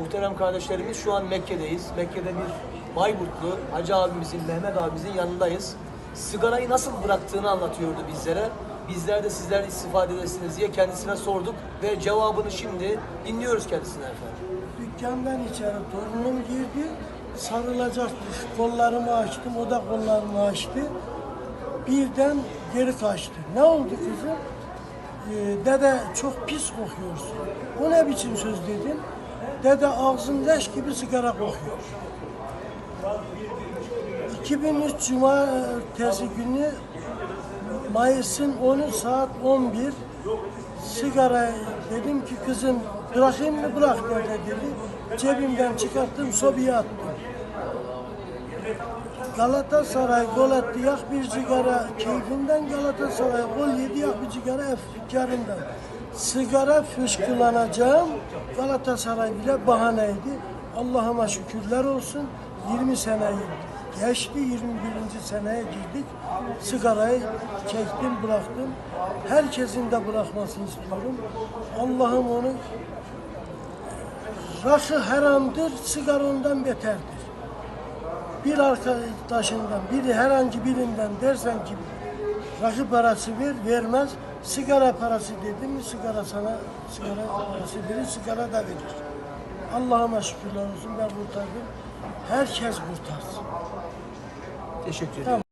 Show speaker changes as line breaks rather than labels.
Muhterem kardeşlerimiz şu an Mekke'deyiz. Mekke'de bir Bayburtlu Hacı abimizin, Mehmet abimizin yanındayız. Sigarayı nasıl bıraktığını anlatıyordu bizlere. Bizler de sizler istifade edesiniz diye kendisine sorduk ve cevabını şimdi dinliyoruz kendisinden efendim.
Dükkandan içeri torunum girdi. Sarılacaktı. Kollarımı açtım. O da kollarımı açtı. Birden geri kaçtı. Ne oldu kızım? Ee, dede çok pis kokuyorsun. O ne biçim söz dedim. Dede ağzın leş gibi sigara kokuyor. 2003 Cumartesi günü Mayıs'ın 10'u saat 11 sigara dedim ki kızım bırakayım mı bırak dedi. Cebimden çıkarttım sobaya attım. Galatasaray gol attı yak bir sigara keyfinden Galatasaray gol yedi yak bir sigara efkarından. Sigara fışkılanacağım Galatasaray bile bahaneydi. Allah'ıma şükürler olsun 20 seneyi geçti 21. seneye girdik. Sigarayı çektim bıraktım. Herkesin de bırakmasını istiyorum. Allah'ım onu rakı haramdır, sigara ondan beterdir bir arkadaşından, biri herhangi birinden dersen ki rakı parası ver, vermez. Sigara parası dedim mi sigara sana sigara parası verir, sigara da verir. Allah'ıma şükürler olsun ben kurtardım. Herkes kurtarsın.
Teşekkür ederim.
Tamam.